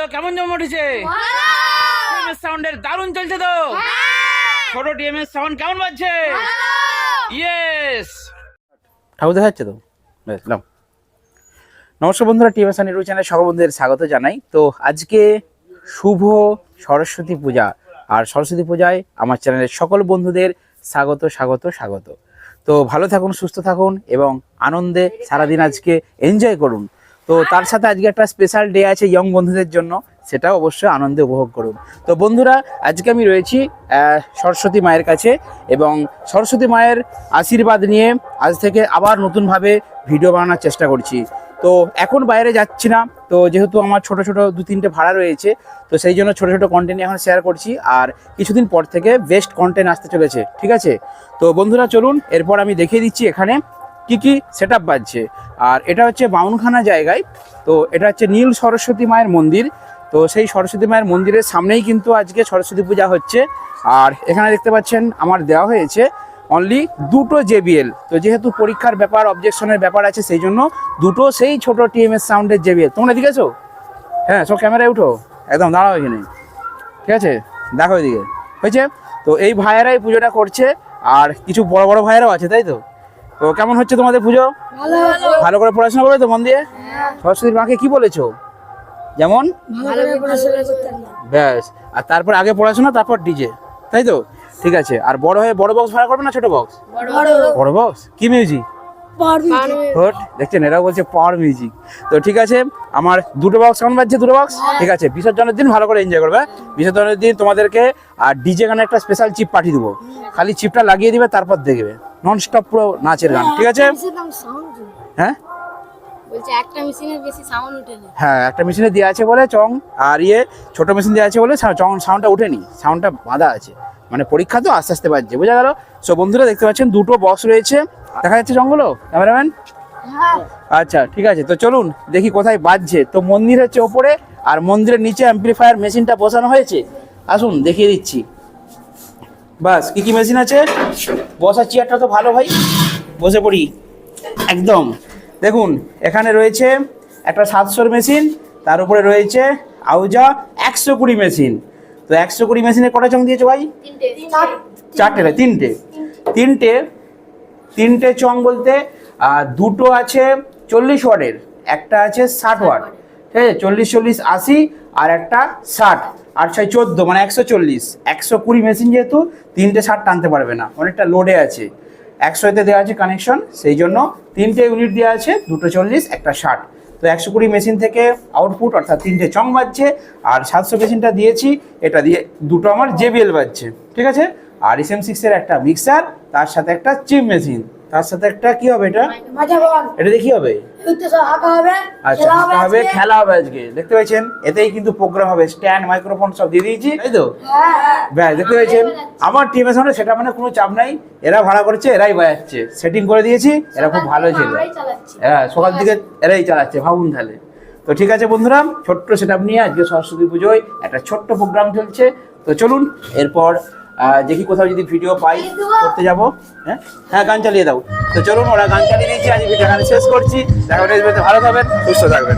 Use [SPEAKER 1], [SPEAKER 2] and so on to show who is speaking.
[SPEAKER 1] পুজো কেমন জমে উঠেছে? টিএমএস সাউন্ডের দারুণ চলছে তো। ছোট টিএমএস সাউন্ড কেমন বাজছে? ইয়েস ঠাকুর দেখাচ্ছে তো? বেশ নাও। নমস্কার বন্ধুরা টিএমএস নিউজ চ্যানেলে সকল বন্ধুদের স্বাগত জানাই। তো আজকে শুভ সরস্বতী পূজা। আর সরস্বতী পূজায় আমার চ্যানেলের সকল বন্ধুদের স্বাগত স্বাগত স্বাগত। তো ভালো থাকুন সুস্থ থাকুন এবং আনন্দে সারাদিন আজকে এনজয় করুন। তো তার সাথে আজকে একটা স্পেশাল ডে আছে ইয়ং বন্ধুদের জন্য, সেটা অবশ্যই আনন্দে উপভোগ করুন। তো বন্ধুরা, আজকে আমি রয়েছি সরস্বতী মায়ের কাছে এবং সরস্বতী মায়ের আশীর্বাদ নিয়ে আজ থেকে আবার নতুনভাবে ভিডিও বানানোর চেষ্টা করছি। তো এখন বাইরে যাচ্ছি না, তো যেহেতু আমার ছোট ছোট দু তিনটে ভাড়া রয়েছে, তো সেই জন্য ছোট ছোট কন্টেন্ট এখন শেয়ার করছি, আর কিছুদিন পর থেকে বেস্ট কন্টেন্ট আসতে চলেছে, ঠিক আছে? তো বন্ধুরা, চলুন, এরপর আমি দেখিয়ে দিচ্ছি এখানে কি কি সেট বাজছে। আর এটা হচ্ছে বাউনখানা জায়গায়, তো এটা হচ্ছে নীল সরস্বতী মায়ের মন্দির। তো সেই সরস্বতী মায়ের মন্দিরের সামনেই কিন্তু আজকে সরস্বতী পূজা হচ্ছে। আর এখানে দেখতে পাচ্ছেন, আমার দেওয়া হয়েছে অনলি দুটো জেবিএল তো যেহেতু পরীক্ষার ব্যাপার অবজেকশনের ব্যাপার আছে, সেই জন্য দুটো সেই ছোট টিএমএস সাউন্ডের জেবিএল তোমরা দেখেছ হ্যাঁ সব ক্যামেরায় উঠো। একদম, দাঁড়াও এখানে। ঠিক আছে? দেখো এদিকে। হয়েছে? তো এই ভাইয়েরাই পুজোটা করছে, আর কিছু বড় বড় ভাইয়েরাও আছে, তাই তো? তো কেমন হচ্ছে তোমাদের পুজো?
[SPEAKER 2] ভালো।
[SPEAKER 1] করে পড়াশোনা করবে তো মন দিয়ে? সরস্বতীর মাকে কি বলেছ? যেমন?
[SPEAKER 2] ভালো করে পড়াশোনা করতে না
[SPEAKER 1] ব্যাস। আর তারপর আগে পড়াশোনা তারপর ডিজে। তাই তো? ঠিক আছে। আর বড় হয়ে বড় বক্স ভাড়া করবে না ছোট বক্স
[SPEAKER 2] বড়
[SPEAKER 1] বড় বক্স কি মিউজিক দেখছেন? এরাও বলছে পাওয়ার মিউজিক তো ঠিক আছে আমার দুটো বক্স কেমন বাজছে? দুটো বক্স ঠিক আছে। বিসর্জনের দিন ভালো করে এনজয় করবে। বিসর্জনের দিন তোমাদেরকে আর ডিজে গানে একটা স্পেশাল চিপ পাঠিয়ে দেবো। খালি চিপটা লাগিয়ে দিবে তারপর দেখবে। নন স্টপ পুরো নাচের গান ঠিক আছে? হ্যাঁ? হ্যাঁ একটা মেশিনে দেওয়া আছে বলে চং আর ইয়ে ছোট মেশিন দেওয়া আছে বলে চং সাউন্ডটা ওঠেনি সাউন্ডটা বাঁধা আছে। মানে পরীক্ষা তো আস্তে আস্তে বাজছে বোঝা গেল? সো বন্ধুরা দেখতে পাচ্ছেন দুটো বক্স রয়েছে। দেখা যাচ্ছে জঙ্গলও ক্যামেরাম্যান আচ্ছা ঠিক আছে তো চলুন দেখি কোথায় বাজছে। তো মন্দির হচ্ছে ওপরে আর মন্দিরের নিচে অ্যাম্পলিফায়ার মেশিনটা বসানো হয়েছে। আসুন দেখিয়ে দিচ্ছি। বাস কি কি মেশিন আছে? বসার চেয়ারটা তো ভালো ভাই। বসে পড়ি। একদম। দেখুন এখানে রয়েছে একটা সাতশোর মেশিন তার উপরে রয়েছে আউজা একশো কুড়ি মেশিন। তো একশো কুড়ি মেশিনে কটা চং দিয়েছ ভাই? চারটে। না তিনটে। তিনটে। তিনটে চং বলতে দুটো আছে চল্লিশ ওয়ার্ডের একটা আছে ষাট ওয়ার্ড ঠিক আছে? চল্লিশ চল্লিশ, আশি আর একটা ষাট। আর ছয় চোদ্দ মানে একশো চল্লিশ। একশো কুড়ি মেশিন যেহেতু, তিনটে ষাট টানতে পারবে না। অনেকটা লোডে আছে। একশোতে দেওয়া আছে কানেকশন সেই জন্য তিনটে ইউনিট দেওয়া আছে, দুটো চল্লিশ, একটা ষাট। তো একশো কুড়ি মেশিন থেকে আউটপুট অর্থাৎ তিনটে চং বাজছে, আর সাতশো মেশিনটা দিয়েছি, এটা দিয়ে দুটো আমার জেবিএল বাজছে। ঠিক আছে? আর এস সিক্সের একটা মিক্সার তার সাথে একটা চিপ মেশিন তার সাথে একটা কি হবে এটা? এটা দেখি হবে? আচ্ছা হবে খেলা হবে আজকে। দেখতে পাচ্ছেন এতেই কিন্তু প্রোগ্রাম হবে। স্ট্যান্ড মাইক্রোফোন সব দিয়ে দিয়েছি তাই তো?
[SPEAKER 2] হ্যাঁ হ্যাঁ।
[SPEAKER 1] ব্যাস দেখতে আমার টিমের সামনে সেটা মানে কোনো চাপ নাই। এরা ভাড়া করছে এরাই বাজাচ্ছে। সেটিং করে দিয়েছি এরা খুব ভালো ছিল হ্যাঁ সকাল থেকে এরাই চালাচ্ছে ভাবুন তাহলে। তো ঠিক আছে বন্ধুরা ছোট্ট সেট নিয়ে আজকে সরস্বতী পুজোয় একটা ছোট্ট প্রোগ্রাম চলছে। তো চলুন এরপর দেখি কোথাও যদি ভিডিও পাই, করতে যাব হ্যাঁ? হ্যাঁ গান চালিয়ে দাও। তো চলুন, ওরা গান চালিয়ে দিয়েছি আজ ভিডিও শেষ করছি। দেখা। ভালো থাকবেন, সুস্থ থাকবেন।